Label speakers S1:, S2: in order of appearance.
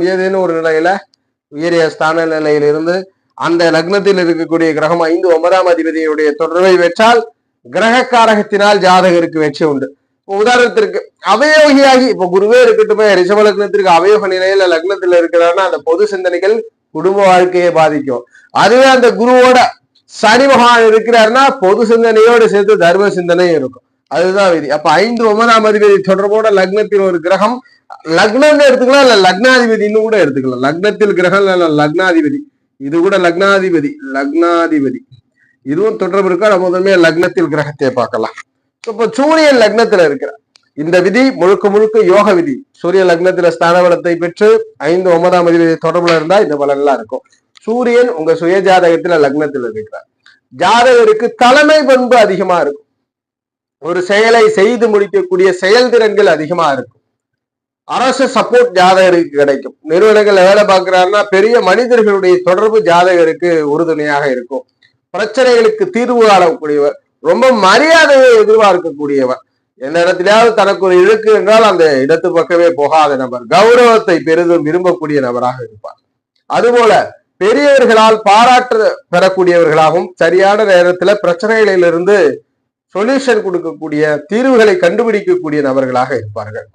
S1: ஏதேனும் ஒரு நிலையில உயரிய ஸ்தான நிலையில் இருந்து அந்த லக்னத்தில் இருக்கக்கூடிய கிரகம் ஐந்து ஒன்பதாம் அதிபதியுடைய தொடர்பை பெற்றால் கிரகக்காரகத்தினால் ஜாதகருக்கு வெற்றி உண்டு. உதாரணத்திற்கு அவயோகியாகி இப்போ குருவே இருக்கட்டுமே ரிஷப லக்னத்திற்கு அவயோக நிலையில லக்னத்துல இருக்கிறான்னா அந்த பொது சிந்தனைகள் குடும்ப வாழ்க்கையை பாதிக்கும். அதுவே அந்த குருவோட சனி மகான் இருக்கிறாருன்னா பொது சிந்தனையோடு சேர்த்து தர்ம சிந்தனையும் இருக்கும். அதுதான் விதி. அப்ப ஐந்து ஒன்பதாம் அதிபதி தொடர்போட லக்னத்தில் ஒரு கிரகம் லக்னம்னு எடுத்துக்கலாம் இல்ல லக்னாதிபதினு கூட எடுத்துக்கலாம். லக்னத்தில் கிரகம் இல்ல லக்னாதிபதி. இது கூட லக்னாதிபதி லக்னாதிபதி. இதுவும் தொடர்பு இருக்கா? நம்ம முதன்மையா லக்னத்தில் கிரகத்தை பார்க்கலாம். இப்ப சூரியன் லக்னத்துல இருக்கிறார். இந்த விதி முழுக்க முழுக்க யோக விதி. சூரிய லக்னத்துல ஸ்தான பலத்தை பெற்று ஐந்து ஒன்பதாம் அதிபதி தொடர்புல இருந்தா இந்த பலன்லாம் இருக்கும். சூரியன் உங்க சுய ஜாதகத்துல லக்னத்துல இருக்கிறார். ஜாதகருக்கு தலைமை பண்பு அதிகமா இருக்கும். ஒரு செயலை செய்து முடிக்கக்கூடிய செயல்திறன்கள் அதிகமா இருக்கும். அரசு சப்போர்ட் ஜாதகருக்கு கிடைக்கும். நிறுவனங்கள் வேலை பார்க்கிறாருன்னா பெரிய மனிதர்களுடைய தொடர்பு ஜாதகருக்கு உறுதுணையாக இருக்கும். பிரச்சனைகளுக்கு தீர்வு காணக்கூடியவர் ரொம்ப மரியாதையை எதிர்பார்க்கக்கூடியவர். எந்த இடத்திலாவது தனக்கு ஒரு இழுக்கு என்றால் அந்த இடத்து பக்கமே போகாத நபர் கௌரவத்தை பெரிதும் விரும்பக்கூடிய நபராக இருப்பார். அதுபோல பெரியவர்களால் பாராட்டு பெறக்கூடியவர்களாகவும் சரியான நேரத்துல பிரச்சனைகளிலிருந்து சொல்யூஷன் கொடுக்கக்கூடிய தீர்வுகளை கண்டுபிடிக்கக்கூடிய நபர்களாக இருப்பார்கள்.